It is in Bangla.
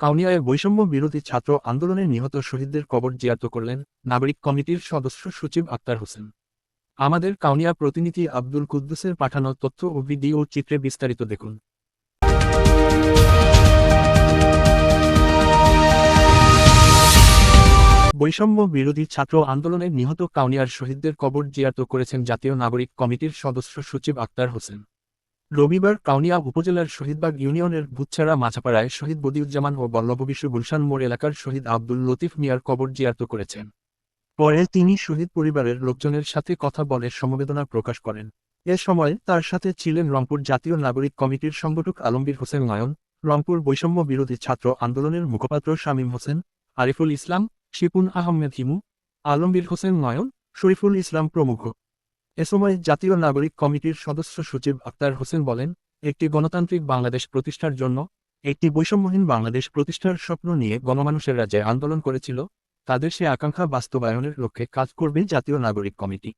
কাউনিয়ায় বৈষম্য বিরোধী ছাত্র আন্দোলনে নিহত শহীদদের কবর জিয়ারত করলেন নাগরিক কমিটির সদস্য সচিব আক্তার হোসেন। আমাদের কাউনিয়া প্রতিনিধি আব্দুল কুদ্দুসের পাঠানো তথ্য ও ভিডিও চিত্রে বিস্তারিত দেখুন। বৈষম্য বিরোধী ছাত্র আন্দোলনে নিহত কাউনিয়ার শহীদদের কবর জিয়ারত করেছেন জাতীয় নাগরিক কমিটির সদস্য সচিব আক্তার হোসেন। রবিবার কাউনিয়া উপজেলার শহীদবাগ ইউনিয়নের বুচ্ছারা মাছাপাড়ায় শহীদ বদিউজ্জামান ও বল্লভবিশু গুলশান মোড় এলাকার শহীদ আব্দুল লতিফ মিয়ার কবর জিয়ারত করেছেন। পরে তিনি শহীদ পরিবারের লোকজনের সাথে কথা বলে সমবেদনা প্রকাশ করেন। এ সময় তার সাথে ছিলেন রংপুর জাতীয় নাগরিক কমিটির সংগঠক আলমগীর হোসেন নয়ন, রংপুর বৈষম্য বিরোধী ছাত্র আন্দোলনের মুখপাত্র শামীম হোসেন, আরিফুল ইসলাম, শিপুন আহমেদ হিমু, আলমগীর হোসেন নয়ন, শরীফুল ইসলাম প্রমুখ। এ সময় জাতীয় নাগরিক কমিটির সদস্য সচিব আক্তার হোসেন বলেন, একটি গণতান্ত্রিক বাংলাদেশ প্রতিষ্ঠার জন্য, একটি বৈষম্যহীন বাংলাদেশ প্রতিষ্ঠার স্বপ্ন নিয়ে গণমানুষেরা যে আন্দোলন করেছিল, তাদের সে আকাঙ্ক্ষা বাস্তবায়নের লক্ষ্যে কাজ করবে জাতীয় নাগরিক কমিটি।